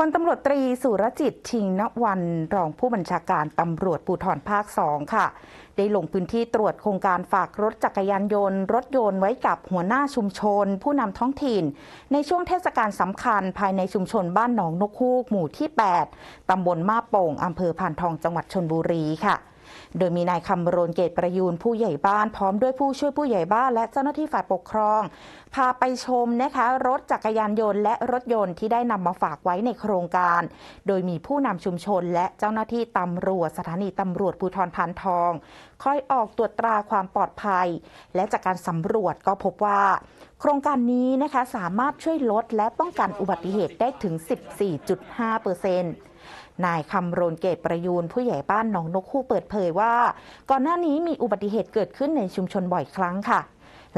พลตำรวจตรีสุรจิตชิงนวันรองผู้บัญชาการตำรวจภูธรภาคสองค่ะ ได้ลงพื้นที่ตรวจโครงการฝากรถจักรยานยนต์ รถยนต์ไว้กับหัวหน้าชุมชน ผู้นำท้องถิ่น ในช่วงเทศกาลสำคัญภายในชุมชนบ้านหนองนกฮูกหมู่ที่ 8 ตำบลมาโป่งอำเภอพานทองจังหวัดชนบุรีค่ะ โดยมีนายคำรณเกตประยูนผู้ใหญ่บ้าน พร้อมด้วยผู้ช่วยผู้ใหญ่บ้านและเจ้าหน้าที่ฝ่ายปกครอง พาไปชมนะคะ รถจักรยานยนต์และรถยนต์ที่ได้นำมาฝากไว้ในโครงการ โดยมีผู้นำชุมชนและเจ้าหน้าที่ตำรวจสถานีตำรวจภูธรพันทองคอยออกตรวจตราความปลอดภัย และจากการสำรวจก็พบว่าโครงการนี้นะคะสามารถช่วยลดและป้องกันอุบัติเหตุได้ถึง 14.5%เปอร์เซ็นต์นายคำโรนเกตประยูนผู้ใหญ่บ้านหนองนกคู่เปิดเผยว่า ก่อนหน้านี้มีอุบัติเหตุเกิดขึ้นในชุมชนบ่อยครั้งค่ะ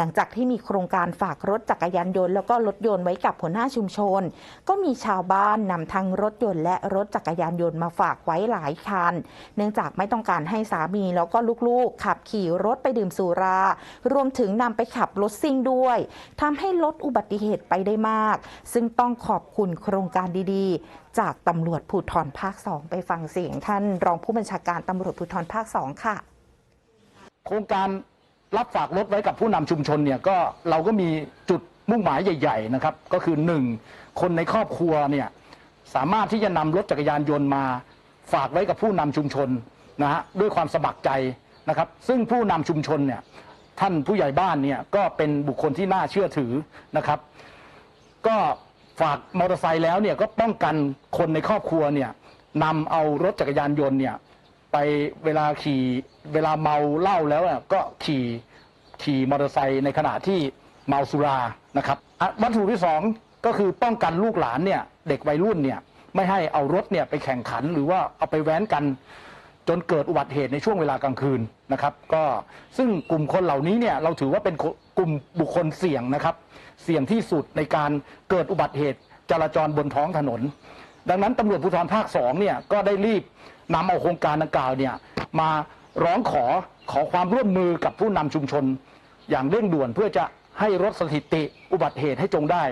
หลังจากที่มีโครงการฝากรถจักรยานยนต์แล้วก็รถยนต์ไว้กับหัวหน้าชุมชน ก็มีชาวบ้านนำทั้งรถยนต์และรถจักรยานยนต์มาฝากไว้หลายคัน เนื่องจากไม่ต้องการให้สามีแล้วก็ลูกๆ ขับขี่รถไปดื่มสุรา รวมถึงนำไปขับรถซิ่งด้วยทำให้ลดอุบัติเหตุไปได้มาก ซึ่งต้องขอบคุณโครงการดีๆ จากตำรวจภูธรภาค2ไปฟังเสียงท่านรองผู้บัญชาการตำรวจภูธรภาค2ค่ะ โครงการ รับฝากรถไว้กับผู้นำชุมชนเนี่ยก็เราก็มีจุดมุ่งหมายใหญ่ ๆ นะครับ ก็คือหนึ่งคนในครอบครัวเนี่ยสามารถที่จะนำรถจักรยานยนต์มาฝากไว้กับผู้นำชุมชนนะฮะด้วยความสมัครใจนะครับ ซึ่งผู้นำชุมชนเนี่ยท่านผู้ใหญ่บ้านเนี่ยก็เป็นบุคคลที่น่าเชื่อถือนะครับ ก็ฝากมอเตอร์ไซค์แล้วเนี่ยก็ป้องกันคนในครอบครัวเนี่ยนำเอารถจักรยานยนต์เนี่ย ไปเวลาขี่เวลาเมาเหล้าแล้วน่ะก็ขี่ขี่มอเตอร์ไซค์ในขณะที่เมาสุรานะครับวัตถุที่สองก็คือป้องกันลูกหลานเนี่ยเด็กวัยรุ่นเนี่ยไม่ให้เอารถเนี่ยไปแข่งขันหรือว่าเอาไปแว้นกัน จนเกิดอุบัติเหตุในช่วงเวลากลางคืนนะครับ ก็ซึ่งกลุ่มคนเหล่านี้เนี่ยเราถือว่าเป็นกลุ่มบุคคลเสี่ยงนะครับ เสี่ยงที่สุดในการเกิดอุบัติเหตุจราจรบนท้องถนน ดังนั้นตำรวจภูธรภาคสองเนี่ยก็ได้รีบนำเอาโครงการดังกล่าวเนี่ยมาร้องขอขอความร่วมมือกับผู้นำชุมชนอย่างเร่งด่วนเพื่อจะให้ลดสถิติอุบัติเหตุให้จงได้